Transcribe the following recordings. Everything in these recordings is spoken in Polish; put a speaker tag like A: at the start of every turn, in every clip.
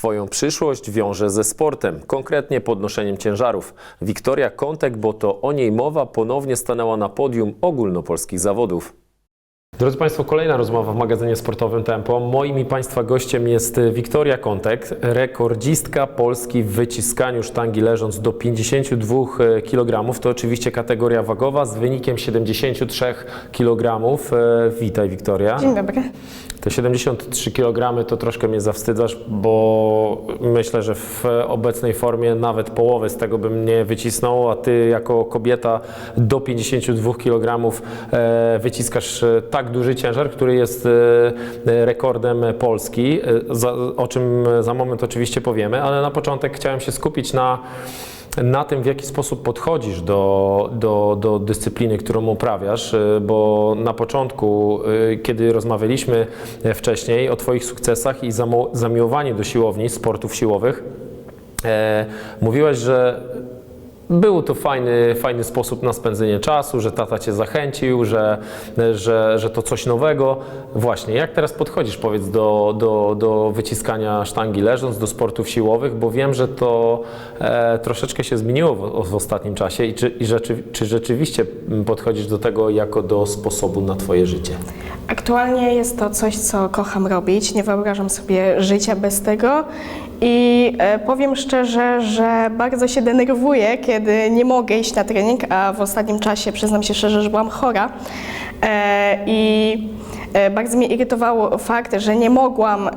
A: Swoją przyszłość wiąże ze sportem, konkretnie podnoszeniem ciężarów. Wiktoria Kontek, bo to o niej mowa, ponownie stanęła na podium ogólnopolskich zawodów. Drodzy Państwo, kolejna rozmowa w magazynie sportowym Tempo. Moim i Państwa gościem jest Wiktoria Kontek, rekordzistka Polski w wyciskaniu sztangi leżąc do 52 kg. To oczywiście kategoria wagowa z wynikiem 73 kg. Witaj Wiktoria.
B: Dzień dobry.
A: Te 73 kg to troszkę mnie zawstydzasz, bo myślę, że w obecnej formie nawet połowę z tego bym nie wycisnął, a ty jako kobieta do 52 kg e, wyciskasz e, duży ciężar, który jest e, rekordem Polski, e, o czym za moment oczywiście powiemy, ale na początek chciałem się skupić na na tym, w jaki sposób podchodzisz do, do, do dyscypliny, którą uprawiasz, bo na początku, kiedy rozmawialiśmy e, wcześniej o Twoich sukcesach i zamiłowaniu do siłowni, sportów siłowych, e, mówiłaś, że był to fajny, fajny sposób na spędzenie czasu, że tata cię zachęcił, że, że, że to coś nowego. Właśnie, jak teraz podchodzisz, powiedz, do, do, do wyciskania sztangi leżąc, do sportów siłowych, bo wiem, że to e, troszeczkę się zmieniło w, w ostatnim czasie i, czy, i rzeczy, czy rzeczywiście podchodzisz do tego jako do sposobu na twoje życie?
B: Aktualnie jest to coś, co kocham robić. Nie wyobrażam sobie życia bez tego. I e, powiem szczerze, że bardzo się denerwuję, kiedy nie mogę iść na trening, a w ostatnim czasie przyznam się szczerze, że byłam chora. E, I e, bardzo mnie irytowało fakt, że nie mogłam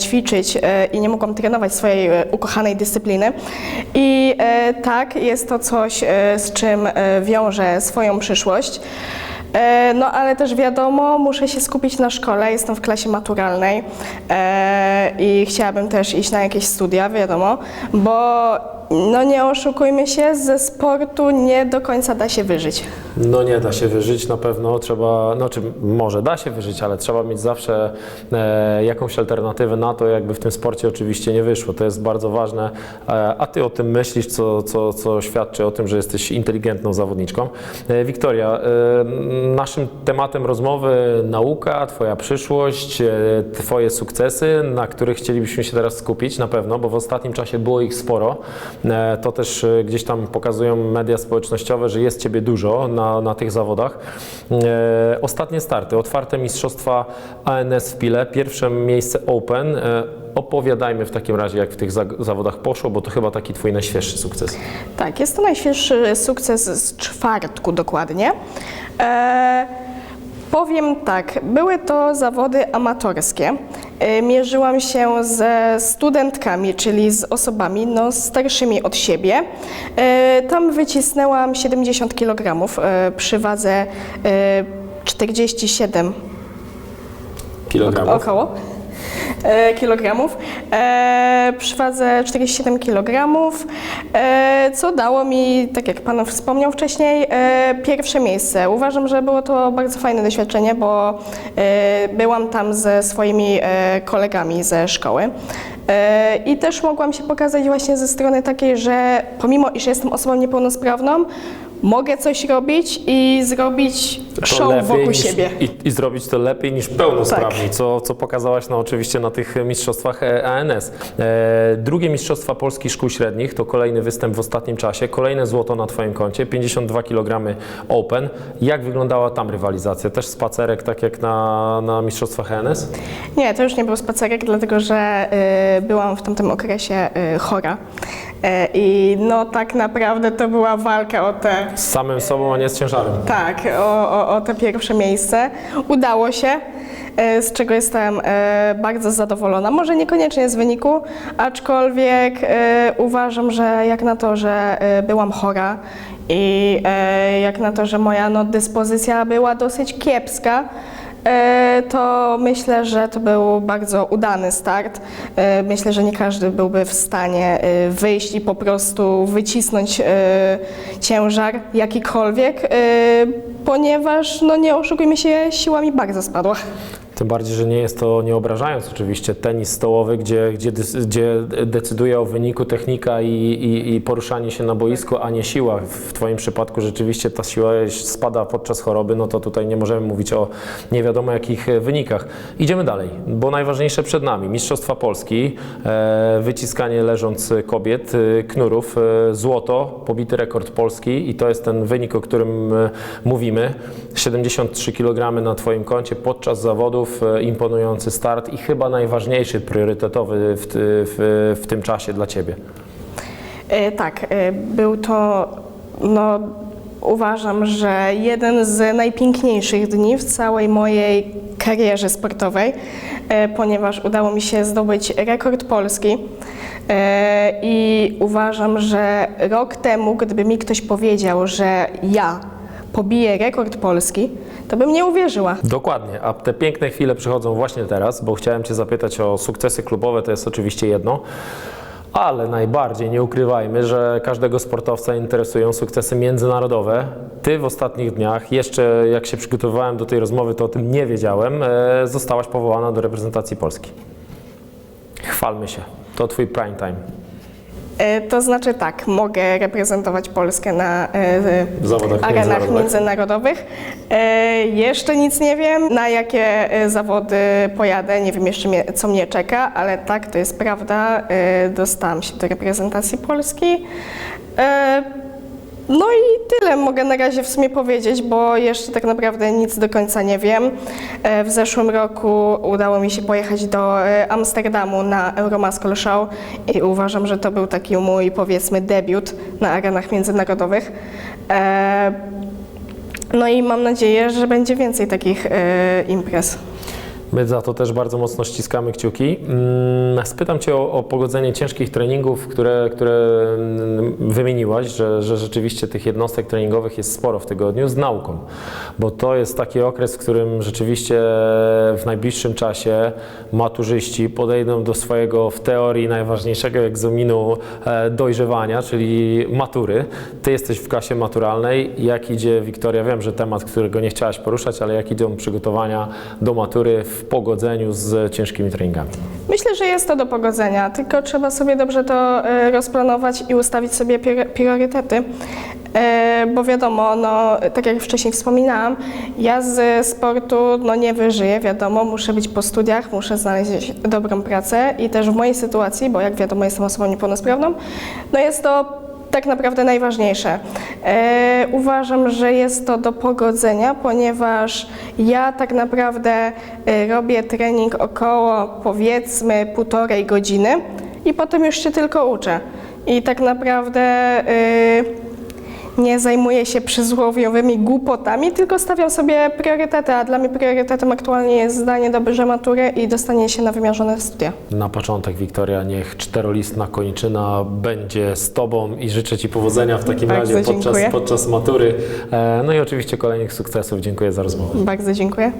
B: ćwiczyć i nie mogłam trenować swojej ukochanej dyscypliny. I tak, jest to coś, z czym wiążę swoją przyszłość. E, No ale też wiadomo, muszę się skupić na szkole, jestem w klasie maturalnej e, i chciałabym też iść na jakieś studia, wiadomo, bo no nie oszukujmy się, ze sportu nie do końca da się wyżyć.
A: No nie da się wyżyć na pewno, trzeba, no czy może da się wyżyć, ale trzeba mieć zawsze e, jakąś alternatywę na to, jakby w tym sporcie oczywiście nie wyszło. To jest bardzo ważne, e, a ty o tym myślisz, co, co, co świadczy o tym, że jesteś inteligentną zawodniczką. E, Wiktoria, e, naszym tematem rozmowy nauka, twoja przyszłość, e, twoje sukcesy, na których chcielibyśmy się teraz skupić na pewno, bo w ostatnim czasie było ich sporo. E, To też e, gdzieś tam pokazują media społecznościowe, że jest Ciebie dużo na, na tych zawodach. Ostatnie starty, otwarte mistrzostwa ANS w Pile, pierwsze miejsce Open. Opowiadajmy w takim razie, jak w tych za- zawodach poszło, bo to chyba taki Twój najświeższy sukces.
B: Tak, jest to najświeższy sukces z czwartku dokładnie. E, powiem tak, były to zawody amatorskie. E, mierzyłam się ze studentkami, czyli z osobami no, starszymi od siebie. E, tam wycisnęłam 70 kg e, przy wadze e, 47
A: Kilogramów.
B: Około E, przy wadze 47 kg, co dało mi, tak jak Pan wspomniał wcześniej, e, pierwsze miejsce. Uważam, że było to bardzo fajne doświadczenie, bo e, byłam tam ze swoimi e, kolegami ze szkoły. I też mogłam się pokazać właśnie ze strony takiej, że pomimo iż jestem osobą niepełnosprawną, mogę coś robić i zrobić show wokół
A: niż,
B: siebie.
A: I, I zrobić to lepiej niż pełnosprawni,
B: Tak.
A: co, co pokazałaś no, oczywiście na tych mistrzostwach e, ANS. E, drugie Mistrzostwa Polskich Szkół Średnich to kolejny występ w ostatnim czasie, kolejne złoto na Twoim koncie, 52 kg Open. Jak wyglądała tam rywalizacja? Też spacerek, tak jak na, na Mistrzostwach ANS?
B: Nie, to już nie był spacerek, dlatego że y, byłam w tamtym okresie y, chora. Y, I no tak naprawdę to była walka o te,
A: Z samym sobą, a nie z ciężarem.
B: tak, o, o, o te pierwsze miejsce. Udało się, y, z czego jestem y, bardzo zadowolona. Może niekoniecznie z wyniku, aczkolwiek uważam, że jak na to, że byłam chora i jak na to, że moja no, dyspozycja była dosyć kiepska, E, to myślę, że to był bardzo udany start. E, Myślę, że nie każdy byłby w stanie e, wyjść i po prostu wycisnąć e, ciężar jakikolwiek, e, ponieważ, no nie oszukujmy się, siła mi bardzo spadła.
A: Tym bardziej, że nie jest to, nie obrażając oczywiście, tenis stołowy, gdzie, gdzie, gdzie decyduje o wyniku technika i, i, i poruszanie się na boisku, a nie siła. W Twoim przypadku rzeczywiście ta siła spada podczas choroby, no to tutaj nie możemy mówić o nie wiadomo jakich wynikach. Idziemy dalej, bo najważniejsze przed nami. Mistrzostwa Polski, e, wyciskanie leżąc kobiet, e, knurów, e, złoto, pobity rekord Polski i to jest ten wynik, o którym mówimy. 73 kg na Twoim koncie podczas zawodów, e, imponujący start i chyba najważniejszy, priorytetowy w, w, w tym czasie dla Ciebie.
B: E, Tak, e, był to, no, uważam, że jeden z najpiękniejszych dni w całej mojej karierze sportowej, ponieważ udało mi się zdobyć rekord polski. I uważam, że rok temu, gdyby mi ktoś powiedział, że ja pobiję rekord polski, to bym nie uwierzyła.
A: Dokładnie, a te piękne chwile przychodzą właśnie teraz, bo chciałem Cię zapytać o sukcesy klubowe, to jest oczywiście jedno, ale najbardziej nie ukrywajmy, że każdego sportowca interesują sukcesy międzynarodowe. Ty w ostatnich dniach, jeszcze jak się przygotowywałem do tej rozmowy, to o tym nie wiedziałem, e, zostałaś powołana do reprezentacji Polski. Chwalmy się, to Twój prime time.
B: E, To znaczy tak, mogę reprezentować Polskę na e,
A: zawodach
B: arenach
A: międzynarodowych.
B: międzynarodowych. E, Jeszcze nic nie wiem, na jakie zawody pojadę, nie wiem jeszcze co mnie czeka, ale tak, to jest prawda, dostałam się do reprezentacji Polski. No i tyle mogę na razie w sumie powiedzieć, bo jeszcze tak naprawdę nic do końca nie wiem. E, W zeszłym roku udało mi się pojechać do e, Amsterdamu na Euromascol Show i uważam, że to był taki mój powiedzmy debiut na arenach międzynarodowych. E, No i mam nadzieję, że będzie więcej takich imprez.
A: My za to też bardzo mocno ściskamy kciuki. Mm, Spytam Cię o, o pogodzenie ciężkich treningów, które, które mm, wymieniłaś, że, że rzeczywiście tych jednostek treningowych jest sporo w tygodniu z nauką, bo to jest taki okres, w którym rzeczywiście w najbliższym czasie maturzyści podejdą do swojego w teorii najważniejszego egzaminu e, dojrzewania, czyli matury. Ty jesteś w klasie maturalnej. Jak idzie, Wiktoria, wiem, że temat, którego nie chciałaś poruszać, ale jak idą przygotowania do matury w pogodzeniu z ciężkimi treningami?
B: Myślę, że jest to do pogodzenia, tylko trzeba sobie dobrze to e, rozplanować i ustawić sobie prior- priorytety. E, Bo wiadomo, no, tak jak wcześniej wspominałam, ja z sportu no, nie wyżyję, wiadomo, muszę być po studiach, muszę znaleźć dobrą pracę i też w mojej sytuacji, bo jak wiadomo jestem osobą niepełnosprawną, no jest to tak naprawdę najważniejsze. E, uważam, że jest to do pogodzenia, ponieważ ja tak naprawdę e, robię trening około powiedzmy półtorej godziny i potem już się tylko uczę. I tak naprawdę e, nie zajmuję się przyzłowiowymi głupotami, tylko stawiam sobie priorytety, a dla mnie priorytetem aktualnie jest zdanie dobrze matury i dostanie się na wymiarzone studia.
A: Na początek, Wiktoria, niech czterolistna koniczyna będzie z Tobą i życzę Ci powodzenia w takim
B: Bardzo
A: razie podczas, podczas matury. E, No i oczywiście kolejnych sukcesów. Dziękuję za rozmowę.
B: Bardzo dziękuję.